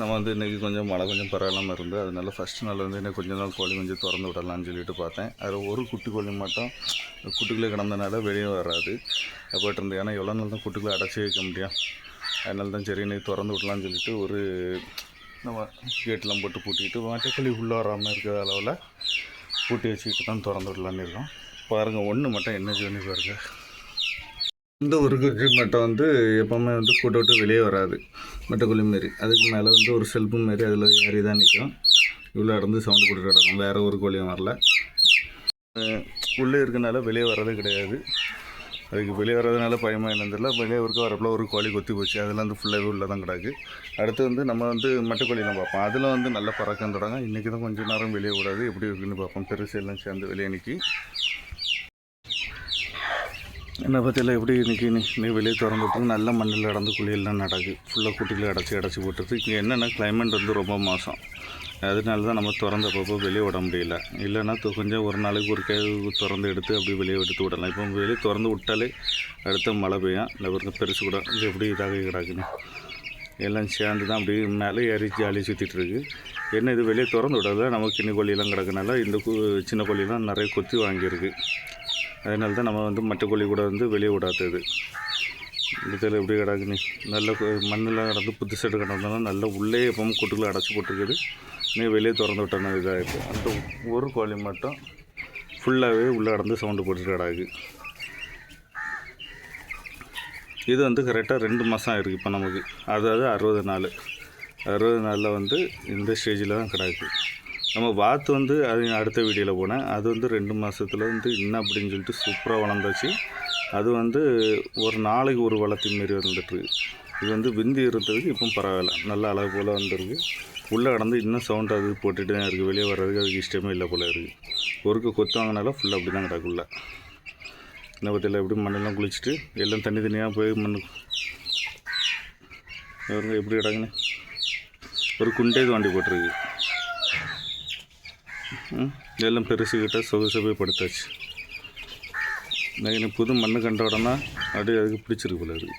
நம்ம வந்து இன்றைக்கி கொஞ்சம் மழை கொஞ்சம் பரவாயில்லாமல் இருந்து அதனால ஃபஸ்ட் நாள் வந்து இன்னும் கொஞ்ச நாள் கோழி கொஞ்சம் திறந்து விடலாம்னு சொல்லிட்டு பார்த்தேன். அதில் ஒரு குட்டி கோழி மட்டும் குட்டிக்குள்ளே கிடந்தனால வெளியே வராது. போயிட்டு இருந்து ஏன்னா எவ்வளோ நாள் தான் குட்டிக்குள்ளே அடைச்சி வைக்க முடியும்? அதனால தான் சரி இன்னைக்கு திறந்து விடலாம்னு சொல்லிட்டு ஒரு நம்ம கேட்டெலாம் போட்டு பூட்டிக்கிட்டு மாட்டுக்கோழி உள்ளே வராமல் இருக்கிற அளவில் பூட்டி வச்சுக்கிட்டு தான் திறந்து விடலான்னு இருக்கோம். பாருங்கள் ஒன்று மட்டும் என்ன சொல்லி பாருங்கள் இந்த ஒரு குச்சி மட்டும் வந்து எப்போவுமே வந்து கூட்ட விட்டு வெளியே வராது. மெட்டக்குழி மாரி. அதுக்கு மேலே வந்து ஒரு செல்ஃபு மாரி அதில் ஏறி தான் நிற்கும் இவ்வளோ இடந்து சவுண்டு போட்டு கிடக்கும். வேறு ஒரு கோழியும் வரல. உள்ளே இருக்கனால வெளியே வர்றதே கிடையாது. அதுக்கு வெளியே வர்றதுனால பயமாக என்னன்னு தெரியல. வெளியே இருக்க வரப்பில் ஒரு கோழி கொத்தி போச்சு. அதெல்லாம் வந்து ஃபுல்லாகவே உள்ளே தான் கிடக்கு. அடுத்து வந்து நம்ம வந்து மட்டைக்கோழிலாம் பார்ப்போம். அதில் வந்து நல்ல பறக்கம் தொடங்க இன்றைக்கி தான் கொஞ்சம் நேரம் வெளியே விடாது எப்படி இருக்குன்னு பார்ப்போம். பெருசு எல்லாம் சேர்ந்து வெளியே நிற்கி என்னை பற்றியில் எப்படி இன்றைக்கி நீ வெளியே திறந்துட்டு நல்ல மண்ணில் நடந்து குழியெல்லாம் நடக்குது ஃபுல்லாக குட்டியில் அடைச்சி அடைச்சி போட்டுருக்கு இங்கே என்னென்னா கிளைமேட் வந்து ரொம்ப மோசம். அதனால தான் நம்ம திறந்த அப்பப்போ வெளியே விட முடியல. இல்லைன்னா கொஞ்சம் ஒரு நாளைக்கு ஒரு கை திறந்து எடுத்து அப்படி வெளியே எடுத்து விடலாம். இப்போ வெளியே திறந்து விட்டாலே அடுத்த மழை பெய்யும். இல்லை பெருசு கூட. இது எப்படி இதாக கிடக்குன்னு எல்லாம் சேர்ந்து தான் அப்படி மேலே ஏறி ஜாலி சுற்றிட்டுருக்கு என்ன இது வெளியே திறந்து விடாத? நமக்கு சின்ன கோழியெல்லாம் கிடக்கனால இந்த சின்ன கோழியெல்லாம் நிறைய கொத்தி வாங்கியிருக்கு. அதனால தான் நம்ம வந்து மற்ற கோழி கூட வந்து வெளியே விடாதது. இதில் எப்படி கிடக்குன்னு? நல்ல கு- கிடந்து புத்து செட்டு கிடந்ததுனால நல்ல உள்ளே எப்பவும் கூட்டுக்குள்ளே அடைச்சி போட்டிருக்குது. நீ வெளியே திறந்து விட்டோன்னா இருக்குது அந்த ஒரு கோழி மட்டும் ஃபுல்லாகவே உள்ளே கடந்து சவுண்டு போட்டுட்டு கிடக்கு. இது வந்து கரெக்டாக ரெண்டு மாதம் ஆயிருக்கு இப்போ நமக்கு. அதாவது அறுபது நாள். அறுபது நாளில் வந்து இந்த ஸ்டேஜில் தான் கிடக்கு. நம்ம வாத்து வந்து அது அடுத்த வீடியோவில் போனேன். அது வந்து ரெண்டு மாதத்துல வந்து என்ன அப்படின்னு சொல்லிட்டு சூப்பராக வளர்ந்தாச்சு. அது வந்து ஒரு நாளைக்கு ஒரு வளர்த்தி மாரி வந்துட்டுருக்கு இது வந்து விந்தி இருந்ததுக்கு இப்போ பரவாயில்ல. நல்ல அளவு போல் வந்துருக்கு. உள்ளே கடந்து இன்னும் சவுண்ட் அது போட்டுகிட்டு தான் இருக்குது வெளியே வர்றதுக்கு அதுக்கு இஷ்டமே இல்லை போல் இருக்குது ஒருக்கு வாங்கினாலும் ஃபுல்லாக அப்படி தான் கிடக்குள்ள என்ன பற்றியில் எப்படி மண்ணெல்லாம் குளிச்சுட்டு எல்லாம் தண்ணி தனியாக போய் மண் எப்படி இடங்கண்ணே ஒரு குண்டே தோண்டி போட்டிருக்கு. எல்லாம் எல்லாம் பெருசுக்கிட்ட சொகுசு போய் படுத்தாச்சு. நான் எனக்கு புது மண்ணு கண்ட உடனே அப்படியே அதுக்கு பிடிச்சிருக்கு போல இருக்குது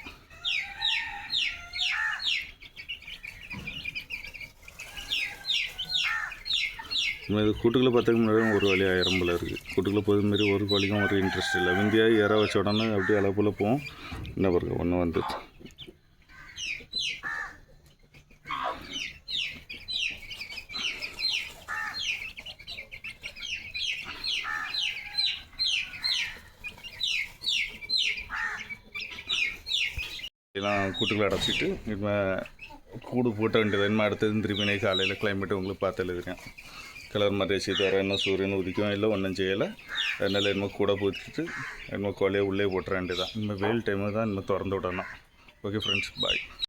இதுமாதிரி இது கூட்டுக்குள்ளே பார்த்ததுக்கு முன்னாடி ஒரு வழி ஆயிரம் போல இருக்குது கூட்டுக்குள்ளே போது மாரி ஒரு வழிக்கும் ஒரு இன்ட்ரெஸ்ட் இல்லை. விந்தியாக ஏற வச்ச உடனே அப்படியே அளவு போவோம். என்ன பாருங்க ஒன்று வந்து. எல்லாம் கூட்டுக்குள்ள அடைச்சிட்டு இப்போ கூடு போட்ட வேண்டியது என்ன அடுத்தது திருப்பி காலையில் கிளைமேட் உங்களுக்கு பார்த்து எழுதுறேன். கலர் மாதிரி வச்சு தர என்ன சூரியன் உதிக்கும் இல்லை ஒன்றும் செய்யலை. அதனால் இனிமேல் கூட பூத்திட்டு என்னமோ கொலையை உள்ளே போட்டுற வேண்டியதான் இனிமேல் வெயில் டைமு தான் இனிமேல் திறந்து விடணும். Okay friends bye